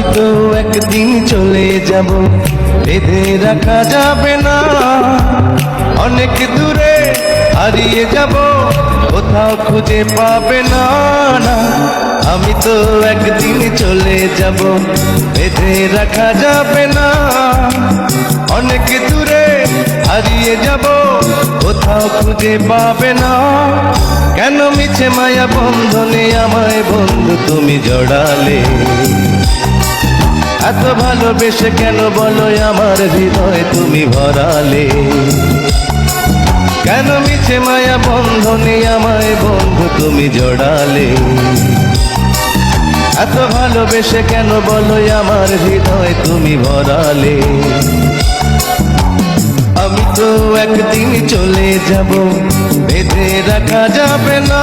তো একদিন চলে যাব। বেঁধে রাখা যাবে না। অনেক দূরে হারিয়ে যাব। কোথাও খুঁজে পাবে না না। আমি তো একদিন চলে যাব। বেঁধে রাখা যাবে না। অনেক দূরে হারিয়ে যাব। কোথাও খুঁজে পাবে না। কেন মিছে মায়া বন্ধনে আমায় বন্ধু তুমি জড়ালে? এত ভালোবেসে কেন বলো আমার হৃদয় তুমি ভরালে? কেন মিছে মায়া বন্ধনে আমায় বন্ধু তুমি জড়ালে? এত ভালোবেসে কেন বলো আমার হৃদয় তুমি ভরালে? আমি তো একদিন চলে যাব, বেঁধে রাখা যাবে না।